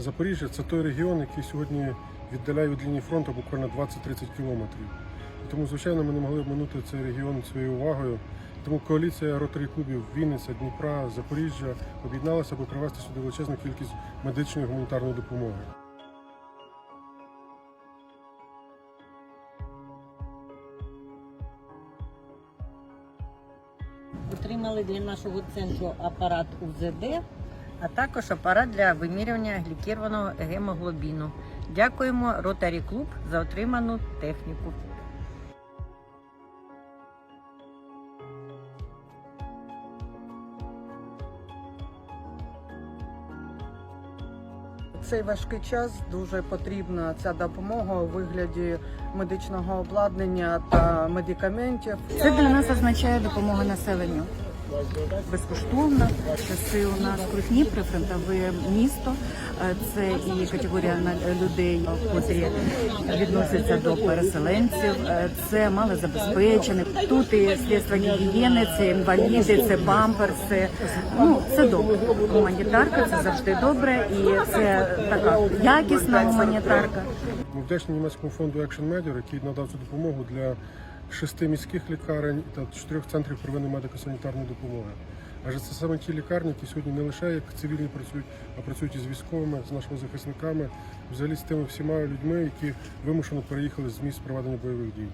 Запоріжжя це той регіон, який сьогодні віддаляє від лінії фронту буквально 20-30 кілометрів. І Тому, звичайно, ми не могли обминути цей регіон своєю увагою. Тому коаліція ротарі клубів Вінниця, Дніпра, Запоріжжя об'єдналася, аби привезти сюди величезну кількість медичної і гуманітарної допомоги. Отримали для нашого центру апарат УЗД, а також апарат для вимірювання глікірованого гемоглобіну. Дякуємо Ротарі Клуб за отриману техніку. Цей важкий час дуже потрібна ця допомога у вигляді медичного обладнання та медикаментів. Це для нас означає допомога населенню. Безкоштовно. Часи у нас крутні прифронтове місто. Е, Це і категорія людей, котрі відносяться до переселенців. Е, Це малозабезпечені. Тут і средства гігієни, це інваліди, це памперси. Ну це добре. Гуманітарка це завжди добре, і це така якісна гуманітарка. Ми вдячні німецькому фонду Action Media, який надав цю допомогу для шести міських лікарень та чотирьох центрів первинної медико-санітарної допомоги. Адже це саме ті лікарні, які сьогодні не лише як цивільні працюють, а працюють із військовими, з нашими захисниками, взагалі з тими всіма людьми, які вимушено переїхали з місць проведення бойових дій.